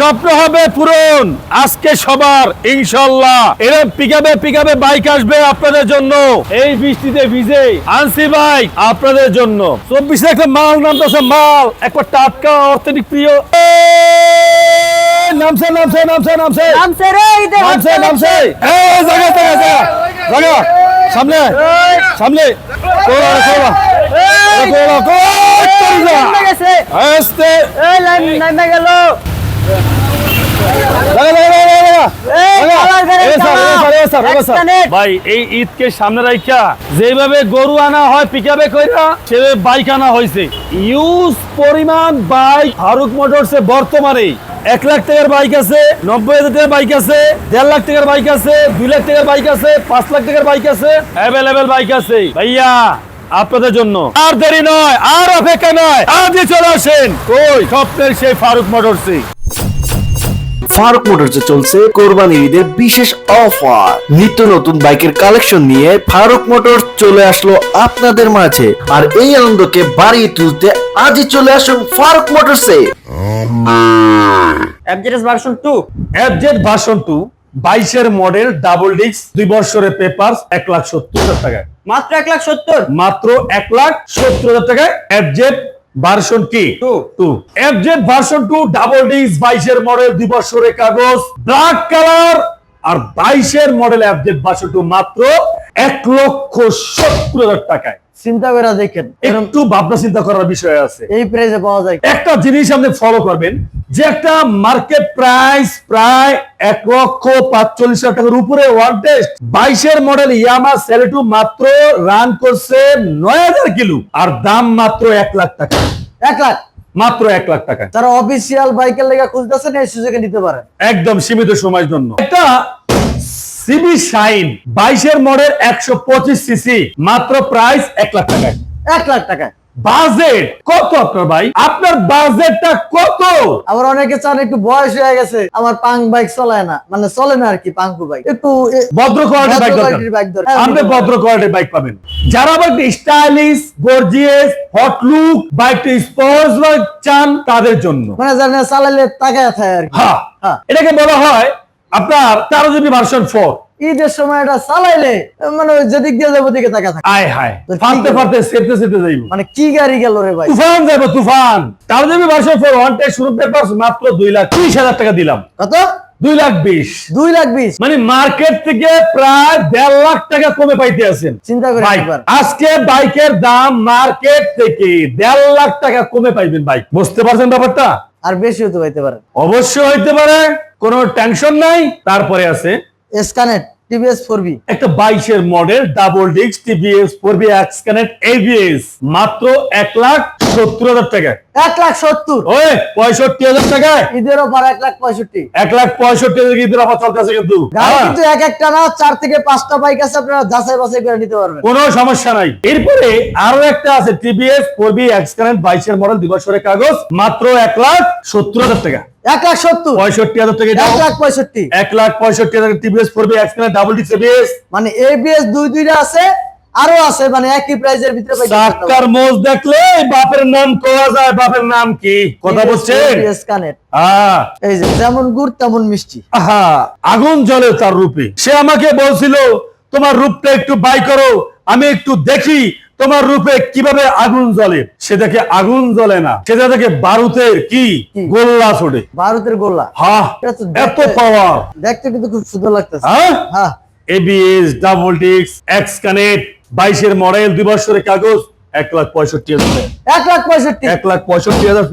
স্বপ্ন হবে পূরণ। আজকে সবার ইনশাল্লাহ। এরকম পিকাবে পিকাবে বাইক আসবে আপনাদের জন্য। এই বৃষ্টিতে ভিজে। আনসি বাইক আপনাদের জন্য। চব্বিশে একটা মাল নামতেছে মাল। একবার টাটকা অর্থনৈতিক প্রিয়। নামছে নামছে নামছে নামছে। নামছে রে নামছে নামছে। এই জায়গা জায়গা জায়গা জায়গা। সামনে। সামনে। গেছে আস্তে। এই লাইন নেমে গেল। ভাই এই ঈদকে সামনে রাখা যেভাবে গরু আনা হয় পিকাবে কইরা সেভাবে বাইক আনা হয়েছে ইউজ পরিমাণ বাইক ফারুক মোটরসে বর্তমানে। এক লাখ টাকার বাইক আছে নব্বই হাজার টাকার বাইক আছে দেড় লাখ টাকার বাইক আছে দুই লাখ টাকার বাইক আছে পাঁচ লাখ টাকার বাইক আছে। অ্যাভেলেবেল বাইক আছে। ভাইয়া আপনাদের জন্য। আর দেরি নয় আর অপেক্ষা নয় আজই চলে আসেন। কই স্বপ্নের সেই ফারুক মোটরসে ফারুক মোটরসে চলছে কোরবানি ঈদের বিশেষ অফার। নিত্য নতুন বাইকের কালেকশন নিয়ে ফারুক মোটরস চলে আসলো আপনাদের মাঝে। আর এই আনন্দকে বাড়িয়ে তুলতে আজই চলে আসুন Faruk মোটরসে। FZS version 2 FZ version two বাইশের মডেল ডাবল ডিস্ক দুই বছরের পেপার এক লাখ সত্তর হাজার টাকায়। মাত্র 1 লাখ 70 মাত্র এক লাখ সত্তর হাজার টাকায় এফজেড ভার্সন কি. Two. FZ version two double disc বাইশের মডেল দুই বছরের কাগজ ব্ল্যাক কালার আর বাইশের মডেল এফজেড ভার্সন টু মাত্র এক লক্ষ সত্তর হাজার টাকায়। চিন্তা করে দেখেন একটু ভাবনা চিন্তা করার বিষয় আছে। এই প্রাইসে পাওয়া যায় একটা জিনিস আপনি ফলো করবেন যে একটা মার্কেট প্রাইস প্রায় এক লক্ষ পাঁচচল্লিশ হাজার টাকার উপরে ওয়ান টেস্ট বাইশের মডেল ইয়ামা সেলেটু মাত্র রান করছে নয় হাজার কিলো আর দাম মাত্র এক লাখ টাকা। এক লাখ? মাত্র এক লাখ টাকা। যারা অফিসিয়াল বাইকের লেগে খুঁজতেছেন এই সুযোগে নিতে পারেন একদম সীমিত সময়ের জন্য। একটা সিবি শাইন বাইশের মডেল একশো পঁচিশ সিসি মাত্র প্রাইস এক লাখ টাকায়। 1 লাখ টাকা বাজেট কত আপনার ভাই? আপনার বাজেটটা কত? আবার অনেকে চান একটু বয়স হয়ে গেছে আমার পাং বাইক চলায় না। মানে চলে না আর কি পাঙ্কু বাইক। একটু ভদ্র কোয়ালিটির বাইক দরকার। দরকার। আপনি ভদ্র কোয়ালিটির বাইক পাবেন। যারা আবার স্টাইলিশ গর্জিয়াস হট লুক বাইকটা স্পোর্টস বাইক চান তাদের জন্য। মানে জানে চালালে তাকায় থাকে আর কি। হ্যাঁ। হ্যাঁ। এটাকে বলা হয় আপনার তেরো জিবি ভার্সন ফোর ঈদের সময় এটা চালাইলে মানে ওই যেদিক দিয়ে যাব দিকে তাকা থাকে। আয় হায় তো ঠিক ফানতে আছে। সেতে সেতে যাইব। মানে কি গাড়ি গেল রে ভাই? তুফান যাইব তুফান। তেরো GB version four one test শুরু পেপার মাত্র দুই লাখ ত্রিশ হাজার টাকা দিলাম। কত? দুই লাখ বিশ। দুই লাখ বিশ। মানে মার্কেট থেকে প্রায় দেড় লাখ টাকা কমে পাইতে আছেন। চিন্তা করে আজকে বাইকের দাম মার্কেট থেকে দেড় লাখ টাকা কমে পাইবেন বাইক। বুঝতে পারছেন ব্যাপারটা? আর বেশি হতে পাইতে পারে। অবশ্যই হইতে পারে। কোনো টেনশন নাই তারপরে আছে স্ক্যানেট টিভিএস ফোর বি একটা বাইশের model double disc TVS four V X connect ABS মাত্র এক লাখ সত্তর হাজার টাকায়। এক লাখ সত্তর। ওই পঁয়ষট্টি হাজার টাকায়। ঈদের ওপর এক লাখ পঁয়ষট্টি। এক লাখ পঁয়ষট্টি হাজার ঈদের অফার চলতেছে কিন্তু। হ্যাঁ। কিন্তু এক একটা না চার থেকে পাঁচটা বাইক আছে আপনারা যাচাই বাছাই করে নিতে পারবেন। কোনো সমস্যা নাই। এরপরে আরও একটা আছে TVS four V X current বাইশের মডেল দুই বছরের কাগজ মাত্র এক লাখ সত্তর হাজার টাকা। এক লাখ সত্তর। পঁয়ষট্টি হাজার টাকা এক লাখ পঁয়ষট্টি। এক লাখ পঁয়ষট্টি হাজার TVS four V X current double ডিক্স এবিএস মানে এবিএস দুই দুইটা আছে আরও আছে মানে একই প্রাইজের ভিতরে পাইতে মোজ দেখলে বাপের নাম কোয়া যায় বাপের নাম কি? কথা বলছেন হ্যাঁ। এই যে যেমন গুড় তেমন মিষ্টি। আহা আগুন জ্বলে তার রূপে। সে আমাকে বলছিল তোমার রূপটা একটু বাই করো আমি একটু দেখি তোমার রূপে কীভাবে আগুন জ্বলে? সে দেখে আগুন জ্বলে না। সেটা দেখে বারুতের কি? গোল্লা ছোটে। ভারতের গোল্লা? হা এত পাওয়ার দেখতে কিন্তু খুব সুন্দর লাগতেছে। হ্যাঁ? হ্যাঁ। এবিএস ডাবল ডিক্স এক্স কানেক্ট বাইশের মডেল দুই বছরের কাগজ এক লাখ পঁয়ষট্টি হাজার। এক লাখ পঁয়ষট্টি। এক লাখ পঁয়ষট্টি হাজার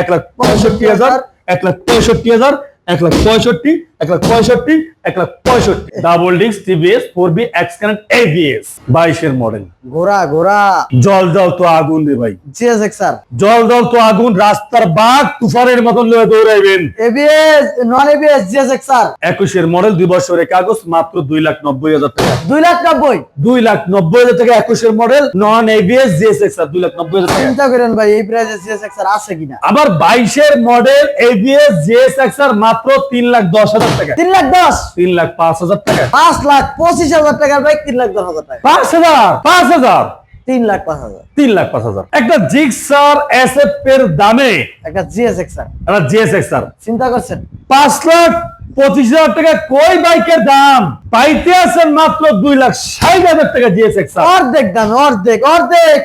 এক লাখ পঁয়ষট্টি হাজার। এক লাখ পঁয়ষট্টি হাজার এক লাখ পঁয়ষট্টি। এক লাখ পঁয়ষট্টি এক লাখ পঁয়ষট্টি। Double disc TVS four V X connect ABS বাইশের মডেল ঘোড়া ঘোড়া জল জল তো আগুন রে ভাই। জিএসএক্স স্যার জল জল তো আগুন রাস্তার বাঘ তুফানের মতন লয়ে দৌড়াইবেন। ABS non ABS GSX sir একুশের মডেল দুই বছরের কাগজ মাত্র দুই লাখ নব্বই হাজার টাকা। দুই লাখ নব্বই। দুই লাখ নব্বই হাজার টাকা একুশের model non ABS GSX R দুই লাখ নব্বই হাজার টাকা। চিন্তা করেন ভাই এই প্রাইসে স্যার আছে কিনা? আবার বাইশের মডেল এবিএস জিএসএক্স আর মাত্র তিন লাখ দশ হাজার টাকা। তিন লাখ দশ? তিন লাখ পাঁচ হাজার টাকা। পাঁচ লাখ পঁচিশ হাজার টাকার বাইক তিন লাখ দশ হাজার টাকা। পাঁচ হাজার পাঁচ হাজার। তিন লাখ পাঁচ হাজার। তিন লাখ পাঁচ হাজার। একটা জিক্সার এসএফ এর দামে। একটা জিএসএক্স আর একটা চিন্তা করছেন? পাঁচ লাখ পঁচিশ হাজার টাকা কই বাইকের দাম? পাইতে আছেন মাত্র দুই লাখ ষাট হাজার টাকা জিএসএক্স আর অর্ধেক দামে অর্ধেক অর্ধেক?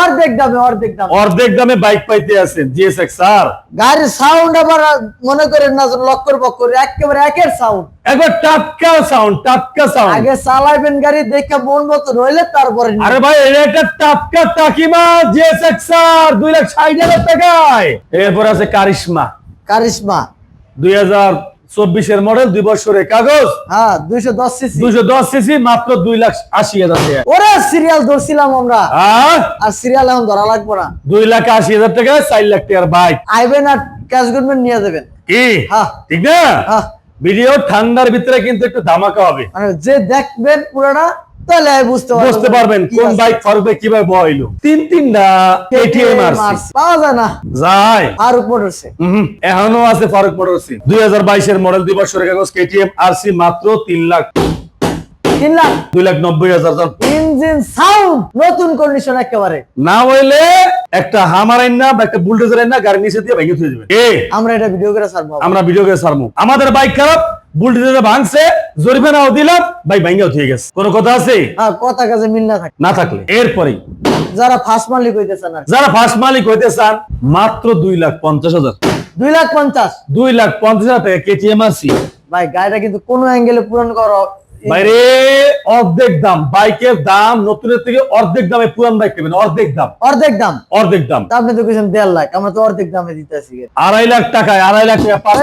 অর্ধেক দামে অর্ধেক দামে। অর্ধেক দামে বাইক পাইতে আছেন জিএসএক্স আর গাড়ির সাউন্ড আবার মনে করেন না লক্কর বক্কর একেবারে একের সাউন্ড একবার টাটকা সাউন্ড টাটকা সাউন্ড আগে গাড়ি দেখে মন মতো রইলে তারপরে আরে ভাই এটা একটা টাটকা টাকিমা জিএসএক্স আর দুই লাখ ষাট হাজার টাকায়। এরপর আছে কারিশমা। কারিশমা। দুই হাজার চব্বিশের মডেল দুই বছরের কাগজ। হ্যাঁ দুইশো দশ সিসি দুইশো দশ সিসি মাত্র দুই লাখ আশি হাজার টাকা। ওরে সিরিয়াল ধরছিলাম আমরা। আর? সিরিয়াল এখন ধরা লাগবো না। দুই লাখ আশি হাজার টাকা চার লাখ টাকার বাইক আইবেন আর ক্যাশ গুডমেন্ট নিয়ে যাবেন। কি? হ্যাঁ। ঠিক না? হ্যাঁ। ভিডিও ঠান্ডার ভিতরে কিন্তু একটু ধামাকা হবে। মানে যে দেখবেন পুরোটা তাহলে বুঝতে বুঝতে পারবেন কোন বাইক ফারুক কীভাবে বইলো তিন তিনটা কেটিএম পাওয়া যায় না। যায়। ফারুক মোটরসে। এখনও আছে ফারুক মোটরসি। দুই হাজার বাইশের মডেল কাগজ কেটিএম আরসি মাত্র তিন লাখ। তিন লাখ? দুই লাখ নব্বই হাজার। ইঞ্জিন সাউন্ড নতুন কন্ডিশন একেবারে। না হইলে একটা হামার আইন না বা একটা বুলডোজার আইন না গাড়ি নিচে দিয়ে ভেঙে থুয়ে এ আমরা এটা ভিডিও করে ছাড়বো আমরা ভিডিও করে আমাদের বাইক খারাপ বুলডোজার ভাঙছে জরিমানাও দিলাম ভাই গেছে। কোনো কথা আছে? হ্যাঁ কথা কাজে মিল না থাকে। না থাকলে। এরপরেই। যারা ফার্স্ট মালিক হইতে যারা ফার্স্ট মালিক হইতে চান মাত্র দুই লাখ পঞ্চাশ হাজার। দুই লাখ পঞ্চাশ। দুই লাখ পঞ্চাশ হাজার টাকা কেটিএম আসি ভাই গাড়িটা কিন্তু কোনো অ্যাঙ্গেলে পূরণ করো বাইরে অর্ধেক দাম বাইকের দাম নতুনের থেকে অর্ধেক দামে পুরান বাইক নেবেন অর্ধেক দাম। অর্ধেক দাম? অর্ধেক দাম। আপনি তো কিছু দেড় লাখ আমরা তো অর্ধেক দামে দিতেছি। আড়াই লাখ টাকায় আড়াই লাখ টাকা পাঁচ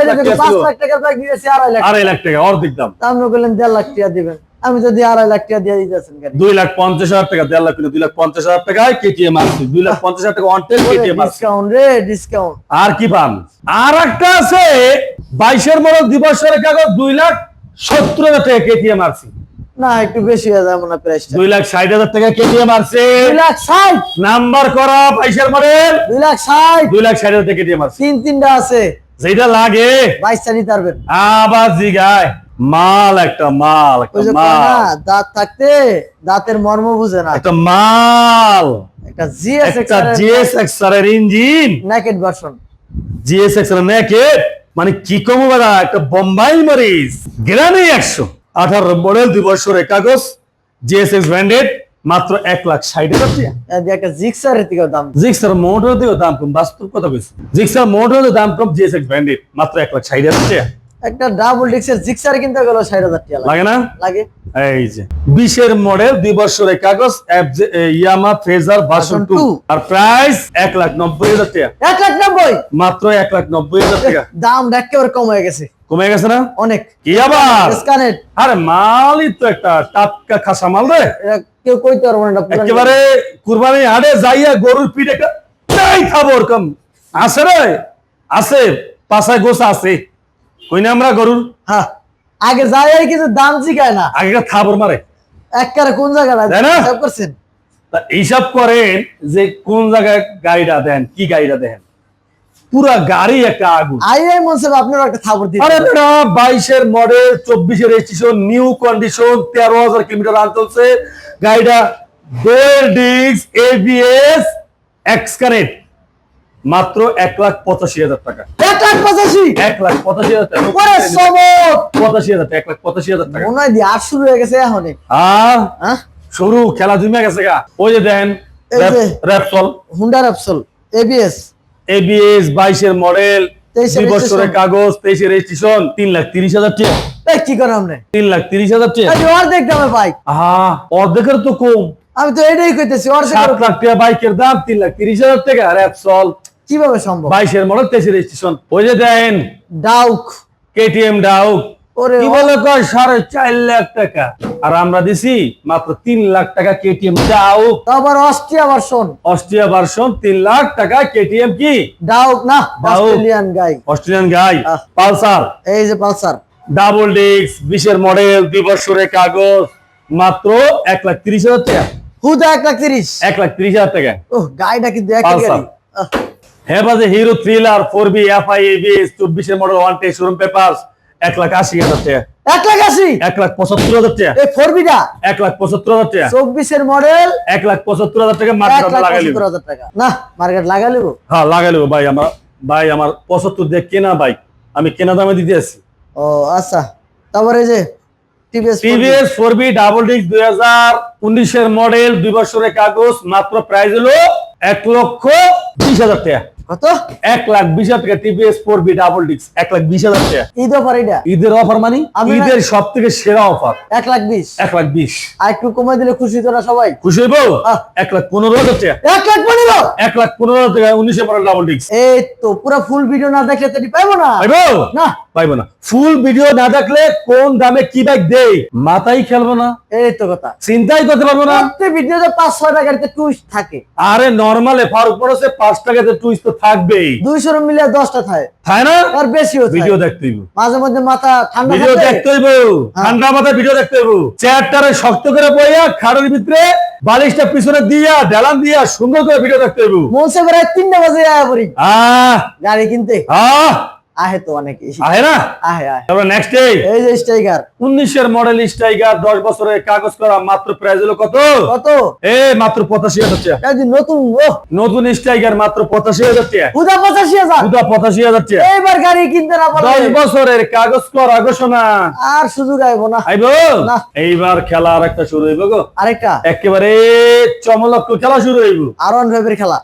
লাখ টাকা বাইক দিয়েছি আড়াই লাখ। আড়াই লাখ টাকা অর্ধেক দাম। আপনি বললেন দেড় লাখ টাকা দিবেন। আমি যদি আড়াই লাখ টাকা দিয়ে দিতেছেন দুই লাখ পঞ্চাশ হাজার টাকা দেড় লাখ দুই লাখ পঞ্চাশ হাজার টাকায় কেটিএম আসছে। দুই লাখ পঞ্চাশ হাজার টাকা অনটেল কেটিএম ডিসকাউন্ট রে ডিসকাউন্ট আর কি পান? আর একটা আছে বাইশের মডেল দিবসের কাগজ দুই লাখ সত্তর হাজার টাকা কেটিএম আসছে না একটু বেশি হয়ে যাবে না প্রাইসটা দুই লাখ ষাট হাজার টাকা কেটিএম আসছে দুই লাখ ষাট। নাম্বার করা বাইশের মডেল দুই লাখ ষাট। দুই লাখ ষাট হাজার টাকা কেটিএম আসছে তিন তিনটা আছে। যেটা লাগে। বাইশটা নিতে পারবেন। আবার জিগায়। মাল একটা দাঁত থাকতে দাঁতের মর্ম বুঝে না। একটা মাল। একটা জিএস একটা জিএসএক্স এর ইঞ্জিন নেকেড ভার্সন জিএসএক্স এর নেকেট মানে কি কমো বেড়া একটা বোম্বাই মরিচ। গ্রামে একশো। আঠারো মডেল দুই বছরের কাগজ জিএসএক্স ব্র্যান্ডেড মাত্র এক লাখ ষাট হাজার একটা জিক্সারের থেকে দাম। জিক্সার মোটর থেকে দাম কম বাস্তব কথা কইছি। জিক্সার মোটর দাম কম জিএসএক্স ব্র্যান্ডেড মাত্র এক লাখ ষাট হাজার একটা ডাবল ডিক্সের জিক্সার কিনতে গেল ষাট হাজার টাকা। লাগে। না? লাগে। এই যে। বিশের মডেল দুই বছরের কাগজ ইয়ামা ফেজার ভার্সন টু আর প্রাইস এক লাখ নব্বই হাজার টাকা। এক লাখ নব্বই? মাত্র এক লাখ নব্বই হাজার টাকা। দাম একেবারে কম হয়ে গেছে। কমে গেছে না? অনেক। কি আবার? আরে মালই তো একটা টাটকা খাসা মাল রে। কেউ কইতে পারব না একেবারে কুরবানি হাটে যাইয়া গরুর পিঠ একটা খাব ওরকম। আছে রে? আছে। পাশায় গোসা আছে। কই না আমরা গরুর? হ্যাঁ আগে যাই কিছু দাম শিখায় না। আগেকার থাবর মারে। একবারে কোন জায়গাটা না? হিসাব করছেন? এইসব করেন যে কোন জায়গায় গাড়িটা দেন কি গাড়িটা দেন। পুরা গাড়ি একটা আগুন। আই আই মন আপনার একটা খবর দিন আরে বেটা বাইশের মডেল চব্বিশের রেজিস্ট্রেশন নিউ কন্ডিশন তেরো হাজার কিলোমিটার রান চলছে। গাড়িটা dual disc ABS X connect মাত্র এক লাখ পঁচাশি হাজার টাকা। এক লাখ পঁচাশি? এক লাখ পঁচাশি হাজার টাকা। পঁচাশি হাজার টাকা এক লাখ পঁচাশি হাজার টাকা। মনে হয় দিয়ে শুরু হয়ে গেছে এখন আর হ্যাঁ? শুরু খেলা জমে গেছে গা। ওই যে দেন এই যে। Repsol. Honda Repsol ABS ABS বাইশের মডেল 23 দুই বছরের কাগজ রেজিস্ট্রেশন তিন লাখ তিরিশ হাজার টাকা। কি করে আপনি তিন লাখ তিরিশ হাজার টাকা। এই যে অর্ধেক দামে বাইক আহা অর্ধেকের তো কম। আমি তো এটাই কইতেছি অর্ধেক লাখ টাকা বাইকের দাম তিন লাখ তিরিশ হাজার টাকা। র্যাপসল কীভাবে সম্ভব? বাইশের মডেল তেইশের ওই যে দেন ডাউক। কেটিএম ডাউক। কি বলে কয়? সাড়ে চার লাখ টাকা। আর আমরা দিছি মাত্র তিন লাখ টাকা KTM Duke. Austria version Austria version তিন লাখ টাকা কেটিএম কি? ডাউক না Australian guy. Australian guy. Pulsar. এই যে পালসার। ডাবল ডিস্ক বিশের মডেল দুই বছরের কাগজ মাত্র এক লাখ তিরিশ হাজার টাকা। হুদা এক লাখ তিরিশ। এক লাখ তিরিশ হাজার টাকা। ও গাড়িটা কিন্তু এক পালসার। গাড়ি আহ, হ্যাঁ বাজে Hero thriller four V F I A ABS চব্বিশের মডেল ওয়ান টে শোরুম পেপার এক লাখ আশি হাজার টাকা। এক লাখ আশি? এক লাখ পঁচাত্তর হাজার টাকা। এই ফোর বিটা এক লাখ পঁচাত্তর হাজার টাকা। চব্বিশের মডেল এক লাখ পঁচাত্তর হাজার টাকা মার্কেট লাগাই টাকা। না মার্কেট লাগাই লিবো হ্যাঁ লাগাই নেব ভাই আমার ভাই আমার পঁচাত্তর দিয়ে কেনা বাইক আমি কেনা দামে দিতে আসি ও আচ্ছা। তারপরে এই যে TVS four V double disc দুই হাজার উনিশের মডেল দুই বছরের কাগজ মাত্র প্রাইস হলো এক লক্ষ বিশ হাজার টাকা। কত? এক লাখ বিশ টাকা টিভিএস ফোর বি ডাবল ডিক্স এক লাখ বিশ হাজার টাকা। ঈদ অফার এটা ঈদের অফার মানে ঈদের সব থেকে সেরা অফার এক লাখ বিশ? এক লাখ বিশ। আর একটু কমাই দিলে খুশি তোরা সবাই? খুশি হইব। এক লাখ পনেরো হাজার টাকা। এক লাখ পনেরো? এক লাখ পনেরো হাজার টাকা উনিশের মডেল ডাবল ডিস্ক এই তো পুরো ফুল ভিডিও না দেখলে তো পাইবো না। না। পাইব না। ফুল ভিডিও না দেখলে কোন দামে কি বাইক দেই? মাথাই খেলব না। এই তো কথা। চিন্তাই করতে পারব না। প্রত্যেক ভিডিওতে পাঁচ ছয় টাকাতে টুইস্ট থাকে। আরে নর্মালে ফারুক পড়েছে পাঁচ টাকাতে টুইস্ট তো থাকবেই। দুইশো মিলে দশটা থাকে। তাই না? আর থাকে। ভিডিও দেখতে হইব। মাঝে মধ্যে মাথা ঠান্ডা ভিডিও দেখতে হইব। হ্যাঁ। ঠান্ডা মাথায় ভিডিও দেখতে হইব। চেয়ারটারে শক্ত করে বইয়া খাড়ের ভিতরে বালিশটা পিছনে দিয়া ডেলান দিয়া সুন্দর করে ভিডিও দেখতে হইব। মনসে করে তিনটা বাজে আয়া পড়ি। আহ! গাড়ি কিনতে। আহ! আহে তো অনেক। আহে না? আহে আহে। তারপরে নেক্সট ডে এই যে স্ট্রাইকার উনিশের মডেল স্ট্রাইকার দশ বছরের কাগজ করা মাত্র প্রাইস হলো কত? কত? এ মাত্র পঁচাশি হাজার টাকা। এই যে নতুন ও। নতুন স্ট্রাইকার মাত্র পঁচাশি হাজার টাকা। হুদা পঁচাশি হাজার। দুটা টাকা। এইবার গাড়ি কিনতে না দশ পারলে বছরের কাগজ করা ঘোষণা। আর সুযোগ আইবো না। আইব? না। এইবার খেলা আর একটা শুরু হইব গো। আরেকটা? একেবারে চমলক্ষ খেলা শুরু হইব। আর ওয়ান খেলা।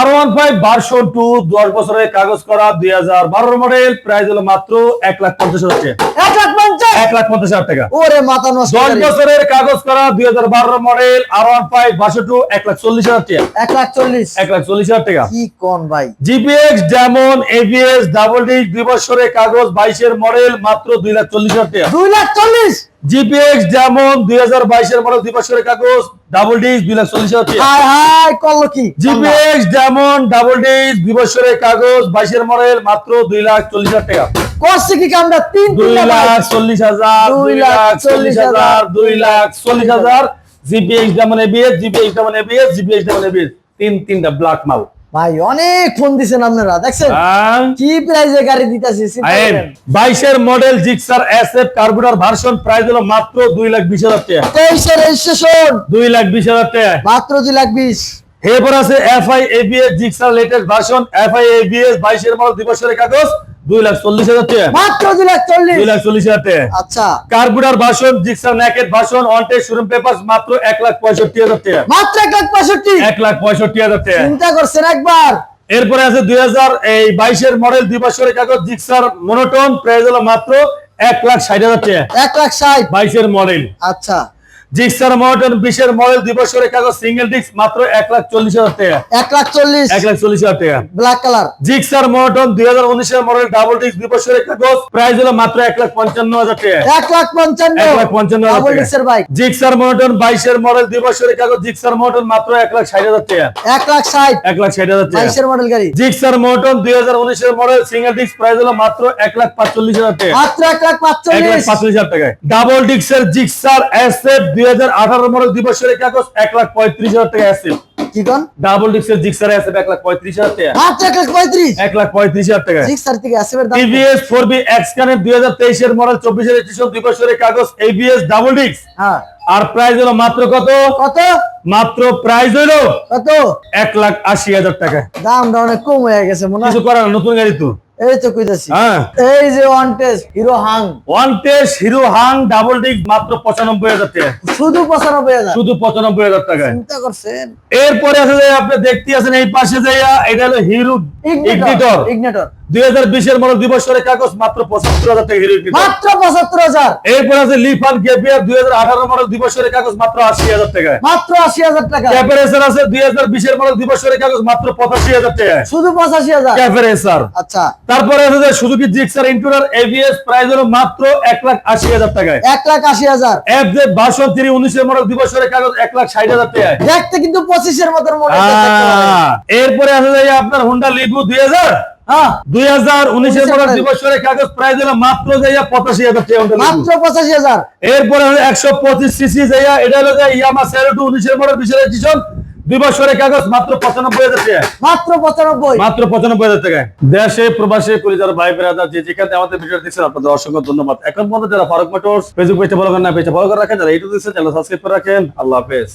R one five version two দশ বছরের কাগজ করা দুই হাজার বারো মডেল প্রাইস হলো মাত্র এক লাখ পঞ্চাশ হাজার টাকা। এক লাখ পঞ্চাশ? হাজার টাকা। ওরে মাথা নষ্ট দশ বছরের কাগজ করা দুই হাজার বারো model R one five two এক লাখ চল্লিশ হাজার টাকা। এক লাখ চল্লিশ। এক লাখ চল্লিশ হাজার টাকা। কি কোন ভাই? GPX Demon ABS double D দুই বছরের কাগজ বাইশের মডেল মাত্র দুই লাখ চল্লিশ হাজার টাকা। দুই লাখ চল্লিশ? জিপিএক্স যেমন দুই হাজার বাইশের মডেল দুই বছরের কাগজ ডাবল ডিস্ক দুই লাখ চল্লিশ হাজার করল কি? জিপিএক্স যেমন ডাবল দুই বছরের কাগজ বাইশের মডেল মাত্র দুই লাখ চল্লিশ হাজার টাকা। করছে কি কামটা? তিন দুই লাখ বাইক। চল্লিশ হাজার দুই দুই লাখ লাখ চল্লিশ হাজার দুই লাখ চল্লিশ হাজার। জিপিএক্স যেমন এবিএস জিপিএক্স যেমন এবিএস জিপিএক্স যেমন এবিএস তিন তিনটা ব্ল্যাক মাল। ভাই অনেক ফোন দিছেন আপনারা দেখছেন? হ্যাঁ। কি প্রাইজে গাড়ি দিতেছি বাইশের model Gixxer S F carburettor version price হলো মাত্র দুই লাখ বিশ হাজার টাকা। তেইশের রেজিস্ট্রেশন দুই লাখ বিশ হাজার টাকা। মাত্র দুই লাখ বিশ। এরপর আছে FI ABS Gixxer latest version FI ABS বাইশের মডেল দুই বছরের কাগজ দুই লাখ চল্লিশ হাজার মাত্র দুই লাখ চল্লিশ। দুই লাখ চল্লিশ হাজার আচ্ছা। জিক্সার শোরুম পেপার মাত্র এক লাখ পঁয়ষট্টি হাজার মাত্র এক লাখ পঁয়ষট্টি। এক লাখ পঁয়ষট্টি হাজার চিন্তা করছেন একবার। এরপরে আছে দুই হাজার এই বাইশের মডেল দুই বছরের কাগজ জিক্সার মনোটন প্রাইস হলো মাত্র এক লাখ ষাট হাজার টাকা। এক লাখ ষাট। বাইশের মডেল। আচ্ছা। জিক্সার মডেল বিশের মডেল দুই বছরের কাগজ সিঙ্গেল ডিস্ক মাত্র এক লাখ চল্লিশ হাজার টাকা এক লাখ চল্লিশ এক লাখ চল্লিশ হাজার টাকা ব্ল্যাক কালার জিক্সার মডেল দুই হাজার উনিশের মডেল ডাবল ডিস্ক দুই বছরের কাগজ প্রাইস হলো মাত্র এক লাখ পঞ্চান্ন হাজার টাকা এক লাখ পঞ্চান্ন এক লাখ পঞ্চান্ন হাজার টাকা বাইক জিক্সার মডেল বাইশের মডেল দুই বছরের কাগজ জিক্সার মডেল মাত্র এক লাখ ষাট হাজার টাকা এক লাখ ষাট এক লাখ ষাট হাজার টাকা বাইশের মডেল গাড়ি জিক্সার মডেল দুই হাজার উনিশের মডেল সিঙ্গেল ডিস্ক প্রাইস হলো মাত্র এক লাখ পাঁচচল্লিশ হাজার টাকা মাত্র এক লাখ পাঁচচল্লিশ হাজার টাকায় ডাবল ডিক্সের জিক্সার এসএফ দুই হাজার আঠারো মডেল দুই বছরের কাগজ এক লাখ পঁয়ত্রিশ হাজার টাকা এসএফ কি কোন? ডাবল ডিক্সের জিক্সার এসএফ এক লাখ পঁয়ত্রিশ হাজার টাকা। মাত্র এক লাখ পঁয়ত্রিশ। এক লাখ পঁয়ত্রিশ হাজার টাকা। সিক্স আর থেকে আসবে টিভিএস ফোর বি এক্স কানের দুই হাজার তেইশের মডেল চব্বিশের স্টেশন দুই বছরের কাগজ এবিএস ডাবল ডিক্স হ্যাঁ। আর প্রাইস হলো মাত্র কত? কত? মাত্র প্রাইস হলো কত? এক লাখ আশি হাজার টাকা। দামটা অনেক কম হয়ে গেছে মনে হয়। কিছু করার না, নতুন গাড়ি তো। এই তো কইতাছি। হ্যাঁ। এই যে one test Hero Hunk one test Hero Hunk double ডিক্স মাত্র পঁচানব্বই হাজার টাকা। শুধু পঁচানব্বই হাজার। শুধু পঁচানব্বই হাজার টাকা চিন্তা করছেন? এরপরে আছে যে আপনি দেখতে আছেন এই পাশে যাইয়া এটা হলো হিরো ইগনিটর ইগনেটর দুই হাজার বিশের মডেল দুই বছরের কাগজ মাত্র পঁচাত্তর হাজার টাকা হিরো মাত্র পঁচাত্তর হাজার। এরপর আছে লিফান গেপিয়ার দুই হাজার আঠারো মডেল দুই বছরের কাগজ মাত্র আশি হাজার টাকায় মাত্র আশি হাজার টাকা। ক্যাপারেসার আছে দুই হাজার বিশের মডেল দুই বছরের কাগজ মাত্র পঁচাশি হাজার টাকায় শুধু পঁচাশি হাজার। ক্যাপারেসার আচ্ছা। তারপরে আছে যে Suzuki Gixxer Intruder ABS price হলো মাত্র এক লাখ আশি হাজার টাকায়। এক লাখ আশি হাজার। এফ জে বাসন থ্রি উনিশের মডেল দুই বছরের কাগজ এক লাখ ষাট হাজার টাকায়। দেখতে কিন্তু পঁচিশের মনে। আহ, এরপরে আছে যে আপনার হুন্ডা লিগু দুই হাজার। দুই হাজার উনিশের মডেল দুই বছরের কাগজ মাত্র যাইয়া পঁচাশি হাজার টাকা মাত্র পঁচাশি হাজার। এরপরে একশো পঁচিশ সিসি যাইয়া এটা হলো যে ইয়ামা সেরো টু উনিশের মডেল বিশের এডিশন দুই বছরের কাগজ মাত্র পঁচানব্বই হাজার টাকা। মাত্র পঁচানব্বই। মাত্র পঁচানব্বই হাজার দেশে প্রবাসে পরিচার ভাই বেড়াদার যে যেখানে আমাদের ভিডিও দেখছেন আপনাদের অসংখ্য ধন্যবাদ। এখন পর্যন্ত যারা ফারুক মোটরস ফেসবুক পেজে ফলো করেন না পেজে ফলো করে রাখেন। যারা ইউটিউব দিচ্ছেন চ্যানেল সাবস্ক্রাইব করে রাখেন। আল্লাহ হাফেজ।